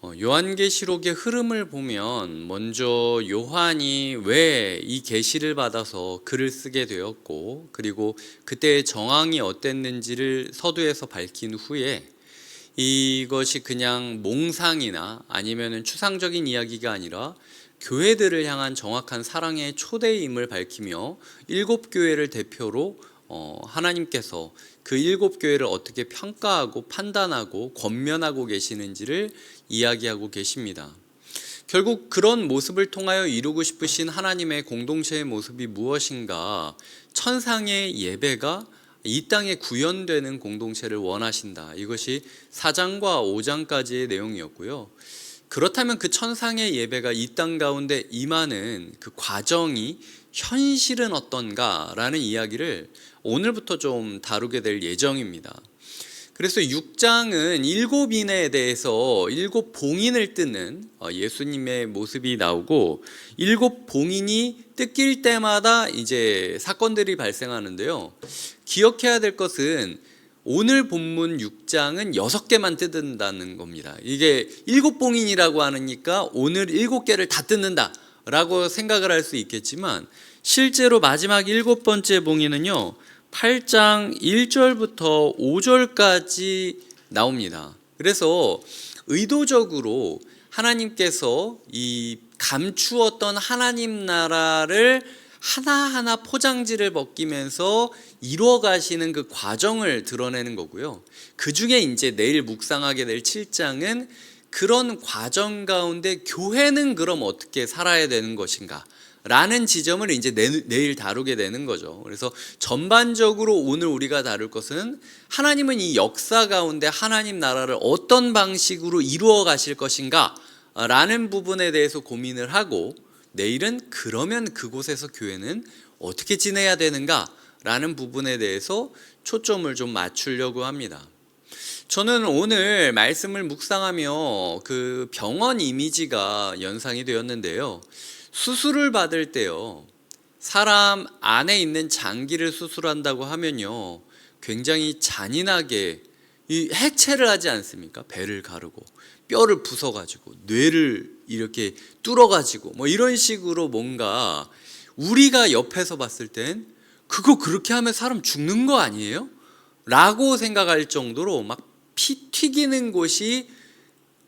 어, 요한계시록의 흐름을 보면 먼저 요한이 왜 이 계시를 받아서 글을 쓰게 되었고 그리고 그때의 정황이 어땠는지를 서두에서 밝힌 후에 이것이 그냥 몽상이나 아니면은 추상적인 이야기가 아니라 교회들을 향한 정확한 사랑의 초대임을 밝히며 일곱 교회를 대표로 어, 하나님께서 그 일곱 교회를 어떻게 평가하고 판단하고 권면하고 계시는지를 이야기하고 계십니다. 결국 그런 모습을 통하여 이루고 싶으신 하나님의 공동체의 모습이 무엇인가? 천상의 예배가 이 땅에 구현되는 공동체를 원하신다. 이것이 4장과 5장까지의 내용이었고요. 그렇다면 그 천상의 예배가 이 땅 가운데 임하는 그 과정이 현실은 어떤가라는 이야기를 오늘부터 좀 다루게 될 예정입니다. 그래서 6장은 일곱 인에 대해서 일곱 봉인을 뜯는 어, 예수님의 모습이 나오고 일곱 봉인이 뜯길 때마다 이제 사건들이 발생하는데요. 기억해야 될 것은 오늘 본문 6장은 6개만 뜯는다는 겁니다. 이게 일곱 봉인이라고 하니까 오늘 일곱 개를 다 뜯는다 라고 생각을 할 수 있겠지만 실제로 마지막 일곱 번째 봉인은요. 8장 1절부터 5절까지 나옵니다. 그래서 의도적으로 하나님께서 이 감추었던 하나님 나라를 하나하나 포장지를 벗기면서 이루어 가시는 그 과정을 드러내는 거고요. 그 중에 이제 내일 묵상하게 될 7장은 그런 과정 가운데 교회는 그럼 어떻게 살아야 되는 것인가? 라는 지점을 이제 내 일 다루게 되는 거죠. 그래서 전반적으로 오늘 우리가 다룰 것은 하나님은 이 역사 가운데 하나님 나라를 어떤 방식으로 이루어 가실 것인가 라는 부분에 대해서 고민을 하고 내일은 그러면 그곳에서 교회는 어떻게 지내야 되는가 라는 부분에 대해서 초점을 좀 맞추려고 합니다. 저는 오늘 말씀을 묵상하며 그 병원 이미지가 연상이 되었는데요. 수술을 받을 때요. 사람 안에 있는 장기를 수술한다고 하면요. 굉장히 잔인하게 이 해체를 하지 않습니까? 배를 가르고 뼈를 부숴 가지고 뇌를 이렇게 뚫어 가지고 뭐 이런 식으로 뭔가 우리가 옆에서 봤을 땐 그거 그렇게 하면 사람 죽는 거 아니에요? 라고 생각할 정도로 막 피 튀기는 곳이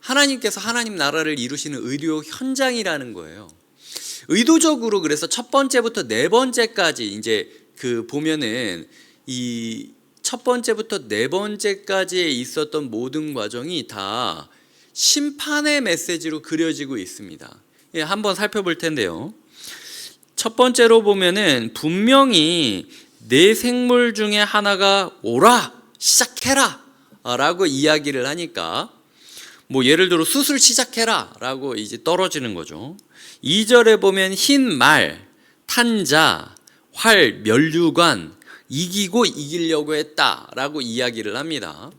하나님께서 하나님 나라를 이루시는 의료 현장이라는 거예요. 의도적으로 그래서 첫 번째부터 네 번째까지 이제 그 보면은 이 첫 번째부터 네 번째까지에 있었던 모든 과정이 다 심판의 메시지로 그려지고 있습니다. 예, 한번 살펴볼 텐데요. 첫 번째로 보면은 분명히 네 생물 중에 하나가 오라 시작해라 라고 이야기를 하니까 뭐 예를 들어 수술 시작해라 라고 이제 떨어지는 거죠. 2절에 보면 흰 말, 탄자, 활, 면류관 이기고 이기려고 했다라고 이야기를 합니다.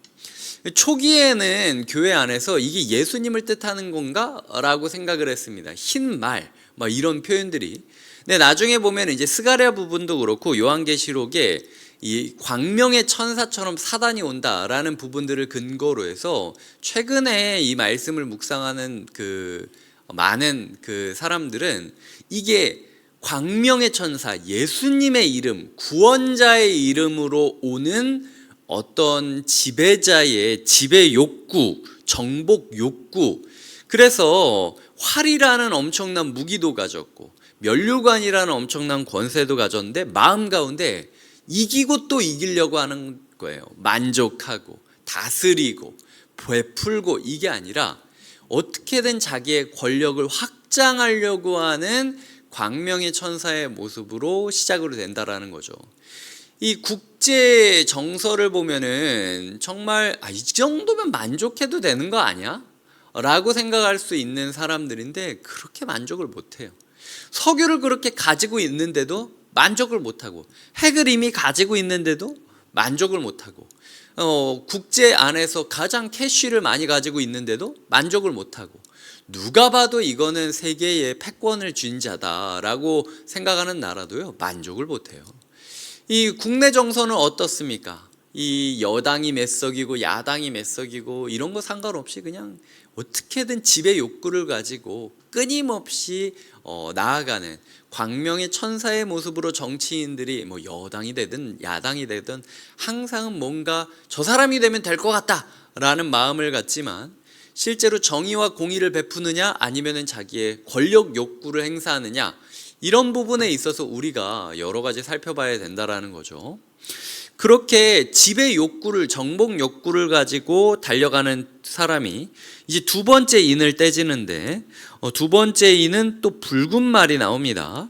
초기에는 교회 안에서 이게 예수님을 뜻하는 건가? 라고 생각을 했습니다. 흰 말, 막 이런 표현들이. 근데 나중에 보면 이제 스가랴 부분도 그렇고 요한계시록에 이 광명의 천사처럼 사단이 온다라는 부분들을 근거로 해서 최근에 이 말씀을 묵상하는 그 많은 그 사람들은 이게 광명의 천사 예수님의 이름 구원자의 이름으로 오는 어떤 지배자의 지배 욕구 정복 욕구 그래서 활이라는 엄청난 무기도 가졌고 면류관이라는 엄청난 권세도 가졌는데 마음 가운데 이기고 또 이기려고 하는 거예요. 만족하고 다스리고 베풀고 이게 아니라 어떻게든 자기의 권력을 확장하려고 하는 광명의 천사의 모습으로 시작으로 된다라는 거죠. 이 국제 정서를 보면은 정말 아, 이 정도면 만족해도 되는 거 아니야? 라고 생각할 수 있는 사람들인데 그렇게 만족을 못 해요. 석유를 그렇게 가지고 있는데도 만족을 못 하고 핵을 이미 가지고 있는데도 만족을 못 하고 어, 국제 안에서 가장 캐시를 많이 가지고 있는데도 만족을 못하고 누가 봐도 이거는 세계의 패권을 쥔 자다라고 생각하는 나라도요 만족을 못해요. 이 국내 정서는 어떻습니까? 이 여당이 매석이고 야당이 매석이고 이런 거 상관없이 그냥 어떻게든 집의 욕구를 가지고 끊임없이 어, 나아가는 광명의 천사의 모습으로 정치인들이 뭐 여당이 되든 야당이 되든 항상 뭔가 저 사람이 되면 될 것 같다라는 마음을 갖지만 실제로 정의와 공의를 베푸느냐 아니면은 자기의 권력 욕구를 행사하느냐 이런 부분에 있어서 우리가 여러 가지 살펴봐야 된다라는 거죠. 그렇게 지배 욕구를 정복 욕구를 가지고 달려가는 사람이 이제 두 번째 인을 떼지는데 어, 두 번째 인은 또 붉은 말이 나옵니다.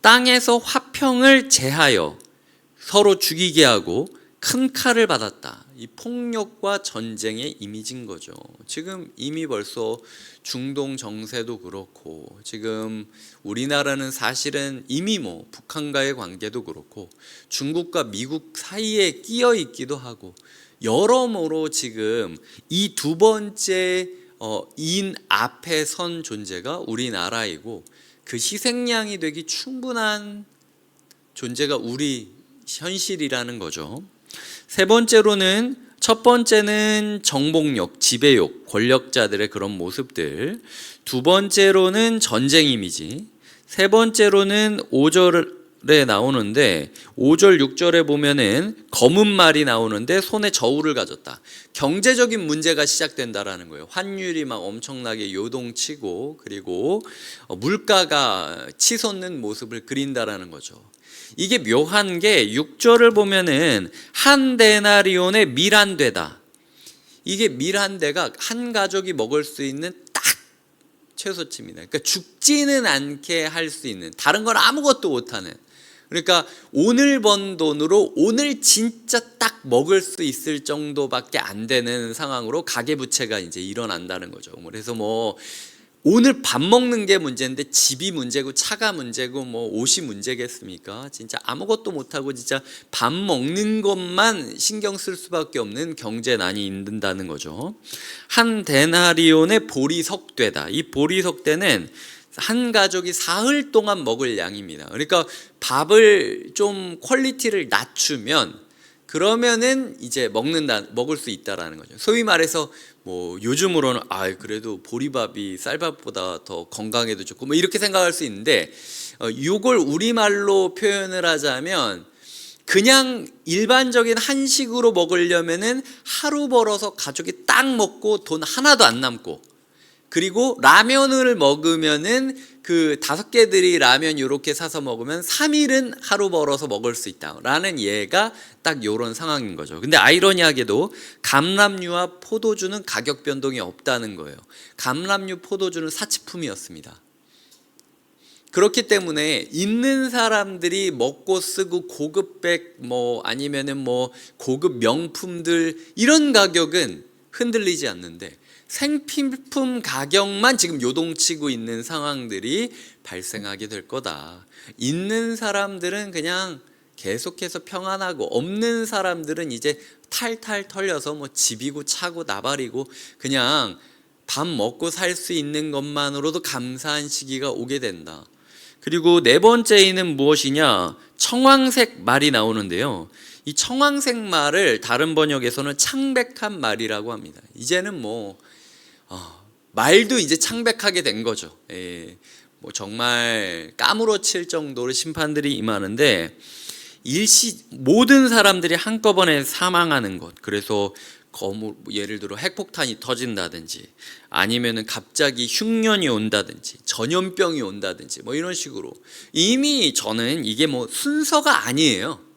땅에서 화평을 제하여 서로 죽이게 하고 큰 칼을 받았다. 이 폭력과 전쟁의 이미지인 거죠. 지금 이미 벌써 중동 정세도 그렇고 지금 우리나라는 사실은 이미 뭐 북한과의 관계도 그렇고 중국과 미국 사이에 끼어 있기도 하고 여러모로 지금 이 두 번째 어, 인 앞에 선 존재가 우리나라이고 그 희생양이 되기 충분한 존재가 우리 현실이라는 거죠. 세 번째로는 첫 번째는 정복력, 지배욕, 권력자들의 그런 모습들. 두 번째로는 전쟁 이미지. 세 번째로는 5절 에 나오는데 5절 6절에 보면은 검은 말이 나오는데 손에 저울을 가졌다. 경제적인 문제가 시작된다라는 거예요. 환율이 막 엄청나게 요동치고 그리고 어, 물가가 치솟는 모습을 그린다라는 거죠. 이게 묘한 게 6절을 보면은 한 데나리온의 밀한되다. 이게 밀한 대가 한 가족이 먹을 수 있는 딱 최소치입니다. 그러니까 죽지는 않게 할 수 있는 다른 건 아무것도 못하는. 그러니까 오늘 번 돈으로 오늘 진짜 딱 먹을 수 있을 정도밖에 안 되는 상황으로 가계 부채가 이제 일어난다는 거죠. 그래서 뭐 오늘 밥 먹는 게 문제인데 집이 문제고 차가 문제고 뭐 옷이 문제겠습니까? 진짜 아무것도 못하고 진짜 밥 먹는 것만 신경 쓸 수밖에 없는 경제난이 있는다는 거죠. 한 데나리온의 보리석되다. 이 보리 석대는 한 가족이 사흘 동안 먹을 양입니다. 그러니까 밥을 좀 퀄리티를 낮추면 그러면은 이제 먹는다 먹을 수 있다라는 거죠. 소위 말해서 뭐 요즘으로는 아 그래도 보리밥이 쌀밥보다 더 건강에도 좋고 뭐 이렇게 생각할 수 있는데 어, 이걸 우리말로 표현을 하자면 그냥 일반적인 한식으로 먹으려면은 하루 벌어서 가족이 딱 먹고 돈 하나도 안 남고 그리고 라면을 먹으면은 그 다섯 개들이 라면 요렇게 사서 먹으면 3일은 하루 벌어서 먹을 수 있다라는 예가 딱 요런 상황인 거죠. 근데 아이러니하게도 감람류와 포도주는 가격 변동이 없다는 거예요. 감람류 포도주는 사치품이었습니다. 그렇기 때문에 있는 사람들이 먹고 쓰고 고급백 뭐 아니면은 뭐 고급 명품들 이런 가격은 흔들리지 않는데 생필품 가격만 지금 요동치고 있는 상황들이 발생하게 될 거다. 있는 사람들은 그냥 계속해서 평안하고 없는 사람들은 이제 탈탈 털려서 뭐 집이고 차고 나발이고 그냥 밥 먹고 살 수 있는 것만으로도 감사한 시기가 오게 된다. 그리고 네 번째는 무엇이냐? 청황색 말이 나오는데요. 이 청황색 말을 다른 번역에서는 창백한 말이라고 합니다. 이제는 뭐 어, 말도 이제 창백하게 된 거죠. 예, 뭐 정말 까무러칠 정도로 심판들이 임하는데 일시 모든 사람들이 한꺼번에 사망하는 것. 그래서 거무 예를 들어 핵폭탄이 터진다든지 아니면은 갑자기 흉년이 온다든지 전염병이 온다든지 뭐 이런 식으로 이미 저는 이게 뭐 순서가 아니에요.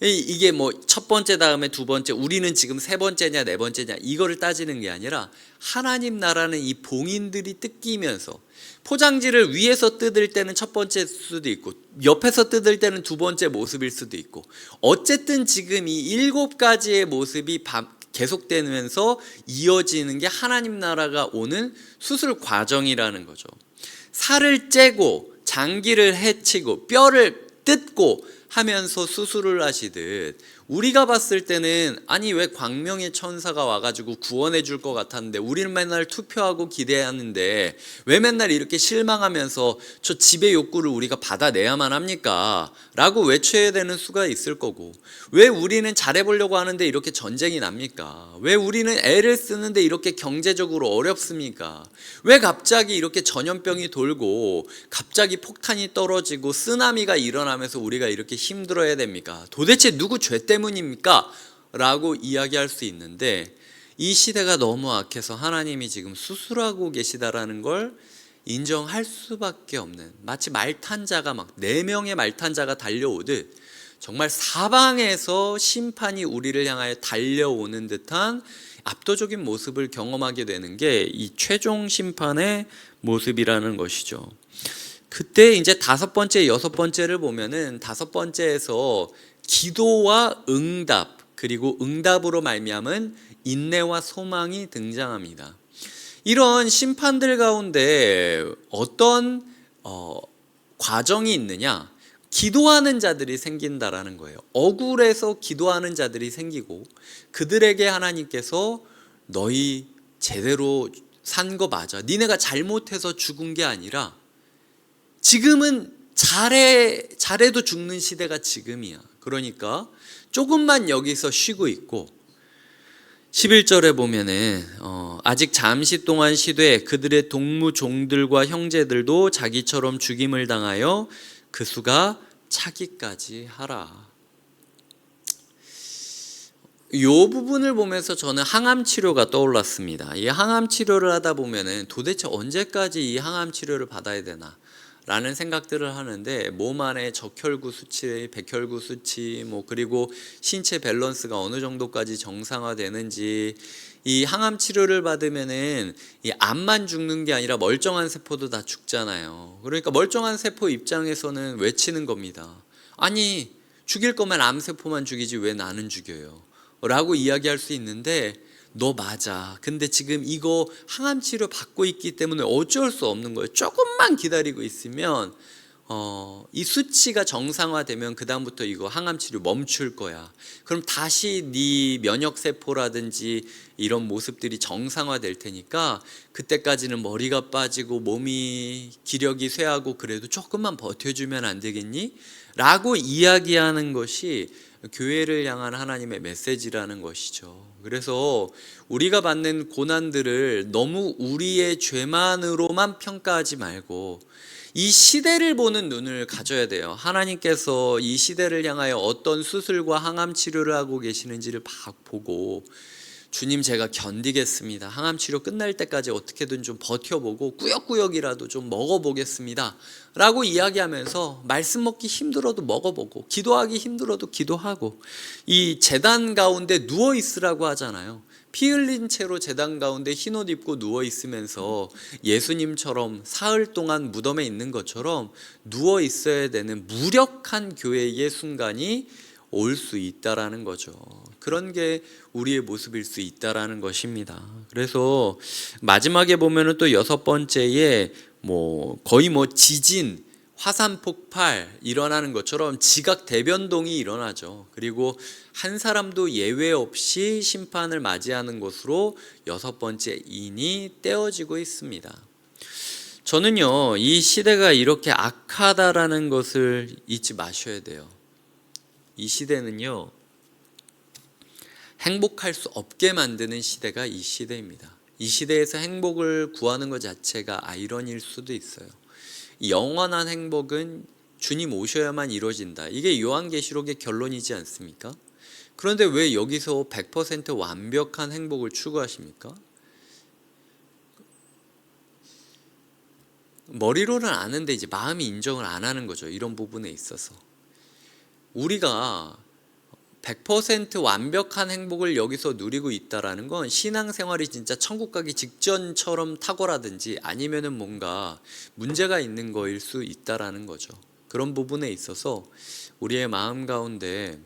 이- 이게 뭐 첫 번째 다음에 두 번째 우리는 지금 세 번째냐 네 번째냐 이거를 따지는 게 아니라 하나님 나라는 이 봉인들이 뜯기면서 포장지를 위에서 뜯을 때는 첫 번째 수도 있고 옆에서 뜯을 때는 두 번째 모습일 수도 있고 어쨌든 지금 이 일곱 가지의 모습이 바- 계속되면서 이어지는 게 하나님 나라가 오는 수술 과정이라는 거죠. 살을 째고 장기를 해치고 뼈를 뜯고 하면서 수술을 하시듯 우리가 봤을 때는 아니 왜 광명의 천사가 와가지고 구원해 줄 것 같았는데 우리는 맨날 투표하고 기대하는데 왜 맨날 이렇게 실망하면서 저 집의 욕구를 우리가 받아내야만 합니까? 라고 외쳐야 되는 수가 있을 거고 왜 우리는 잘해보려고 하는데 이렇게 전쟁이 납니까? 왜 우리는 애를 쓰는데 이렇게 경제적으로 어렵습니까? 왜 갑자기 이렇게 전염병이 돌고 갑자기 폭탄이 떨어지고 쓰나미가 일어나면서 우리가 이렇게 힘들어야 됩니까? 도대체 누구 죄 때문 입니까? 라고 이야기할 수 있는데 이 시대가 너무 악해서 하나님이 지금 수술하고 계시다라는 걸 인정할 수밖에 없는 마치 말탄자가 막 네 명의 말탄자가 달려오듯 정말 사방에서 심판이 우리를 향하여 달려오는 듯한 압도적인 모습을 경험하게 되는 게 이 최종 심판의 모습이라는 것이죠. 그때 이제 다섯 번째, 여섯 번째를 보면은 다섯 번째에서 기도와 응답 그리고 응답으로 말미암은 인내와 소망이 등장합니다. 이런 심판들 가운데 어떤 어, 과정이 있느냐? 기도하는 자들이 생긴다라는 거예요. 억울해서 기도하는 자들이 생기고 그들에게 하나님께서 너희 제대로 산 거 맞아. 니네가 잘못해서 죽은 게 아니라 지금은 잘해 잘해도 죽는 시대가 지금이야. 그러니까 조금만 여기서 쉬고 있고 11절에 보면은 어, 아직 잠시 동안 쉬되 그들의 동무 종들과 형제들도 자기처럼 죽임을 당하여 그 수가 차기까지 하라. 이 부분을 보면서 저는 항암 치료가 떠올랐습니다. 이 항암 치료를 하다 보면은 도대체 언제까지 이 항암 치료를 받아야 되나? 라는 생각들을 하는데 몸 안에 적혈구 수치, 백혈구 수치, 뭐 그리고 신체 밸런스가 어느 정도까지 정상화되는지 이 항암 치료를 받으면은 이 암만 죽는 게 아니라 멀쩡한 세포도 다 죽잖아요. 그러니까 멀쩡한 세포 입장에서는 외치는 겁니다. 아니 죽일 거면 암 세포만 죽이지 왜 나는 죽여요? 라고 이야기할 수 있는데 너 맞아. 근데 지금 이거 항암 치료 받고 있기 때문에 어쩔 수 없는 거예요. 조금만 기다리고 있으면 어, 이 수치가 정상화되면 그 다음부터 이거 항암 치료 멈출 거야. 그럼 다시 네 면역 세포라든지 이런 모습들이 정상화될 테니까 그때까지는 머리가 빠지고 몸이 기력이 쇠하고 그래도 조금만 버텨주면 안 되겠니? 라고 이야기하는 것이 교회를 향한 하나님의 메시지라는 것이죠. 그래서 우리가 받는 고난들을 너무 우리의 죄만으로만 평가하지 말고 이 시대를 보는 눈을 가져야 돼요. 하나님께서 이 시대를 향하여 어떤 수술과 항암 치료를 하고 계시는지를 보고 주님 제가 견디겠습니다. 항암 치료 끝날 때까지 어떻게든 좀 버텨보고 꾸역꾸역이라도 좀 먹어보겠습니다. 라고 이야기하면서 말씀 먹기 힘들어도 먹어보고 기도하기 힘들어도 기도하고 이 재단 가운데 누워 있으라고 하잖아요. 피 흘린 채로 재단 가운데 흰옷 입고 누워 있으면서 예수님처럼 사흘 동안 무덤에 있는 것처럼 누워 있어야 되는 무력한 교회의 순간이 올 수 있다라는 거죠. 그런 게 우리의 모습일 수 있다라는 것입니다. 그래서 마지막에 보면은 또 여섯 번째에 뭐 거의 뭐 지진, 화산 폭발 일어나는 것처럼 지각 대변동이 일어나죠. 그리고 한 사람도 예외 없이 심판을 맞이하는 것으로 여섯 번째 인이 떼어지고 있습니다. 저는요, 이 시대가 이렇게 악하다라는 것을 잊지 마셔야 돼요. 이 시대는요, 행복할 수 없게 만드는 시대가 이 시대입니다. 이 시대에서 행복을 구하는 것 자체가 아이러니일 수도 있어요. 영원한 행복은 주님 오셔야만 이루어진다. 이게 요한계시록의 결론이지 않습니까? 그런데 왜 여기서 100% 완벽한 행복을 추구하십니까? 머리로는 아는데 이제 마음이 인정을 안 하는 거죠. 이런 부분에 있어서. 우리가 100% 완벽한 행복을 여기서 누리고 있다라는 건 신앙생활이 진짜 천국 가기 직전처럼 탁월하든지 아니면은 뭔가 문제가 있는 거일 수 있다라는 거죠. 그런 부분에 있어서 우리의 마음 가운데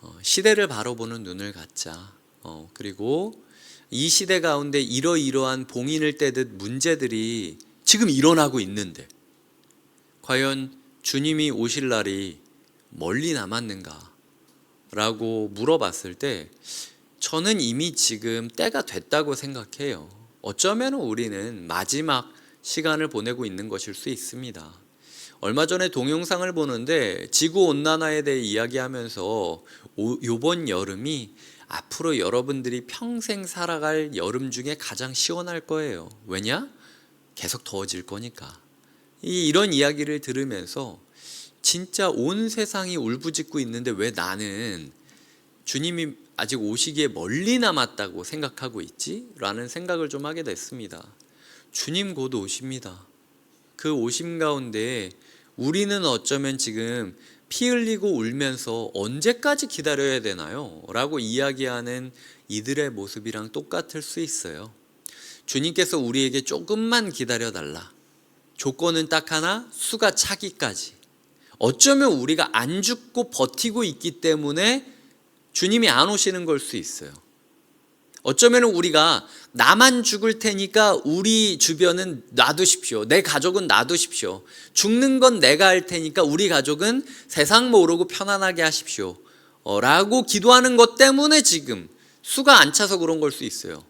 어, 시대를 바라보는 눈을 갖자. 어, 그리고 이 시대 가운데 이러이러한 봉인을 떼듯 문제들이 지금 일어나고 있는데 과연 주님이 오실 날이 멀리 남았는가? 라고 물어봤을 때 저는 이미 지금 때가 됐다고 생각해요. 어쩌면 우리는 마지막 시간을 보내고 있는 것일 수 있습니다. 얼마 전에 동영상을 보는데 지구 온난화에 대해 이야기하면서 오, 요번 여름이 앞으로 여러분들이 평생 살아갈 여름 중에 가장 시원할 거예요. 왜냐? 계속 더워질 거니까. 이 이런 이야기를 들으면서 진짜 온 세상이 울부짖고 있는데 왜 나는 주님이 아직 오시기에 멀리 남았다고 생각하고 있지? 라는 생각을 좀 하게 됐습니다. 주님 곧 오십니다. 그 오심 가운데 우리는 어쩌면 지금 피 흘리고 울면서 언제까지 기다려야 되나요? 라고 이야기하는 이들의 모습이랑 똑같을 수 있어요. 주님께서 우리에게 조금만 기다려 달라. 조건은 딱 하나, 수가 차기까지. 어쩌면 우리가 안 죽고 버티고 있기 때문에 주님이 안 오시는 걸 수 있어요. 어쩌면 우리가 나만 죽을 테니까 우리 주변은 놔두십시오. 내 가족은 놔두십시오. 죽는 건 내가 할 테니까 우리 가족은 세상 모르고 편안하게 하십시오. 어, 라고 기도하는 것 때문에 지금 수가 안 차서 그런 걸 수 있어요.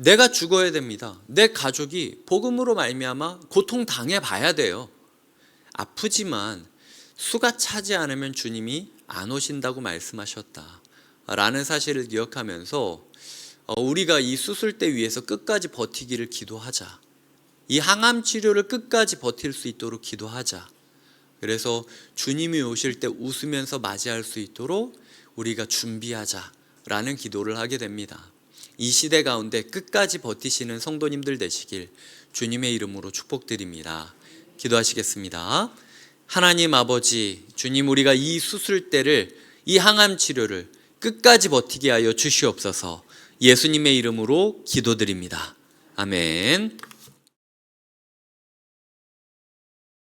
내가 죽어야 됩니다. 내 가족이 복음으로 말미암아 고통 당해 봐야 돼요. 아프지만 수가 차지 않으면 주님이 안 오신다고 말씀하셨다. 라는 사실을 기억하면서 어, 우리가 이 수술대 위에서 끝까지 버티기를 기도하자. 이 항암 치료를 끝까지 버틸 수 있도록 기도하자. 그래서 주님이 오실 때 웃으면서 맞이할 수 있도록 우리가 준비하자라는 기도를 하게 됩니다. 이 시대 가운데 끝까지 버티시는 성도님들 되시길 주님의 이름으로 축복드립니다. 기도하시겠습니다. 하나님 아버지, 주님 우리가 이 수술대를 이 항암 치료를 끝까지 버티게 하여 주시옵소서. 예수님의 이름으로 기도드립니다. 아멘.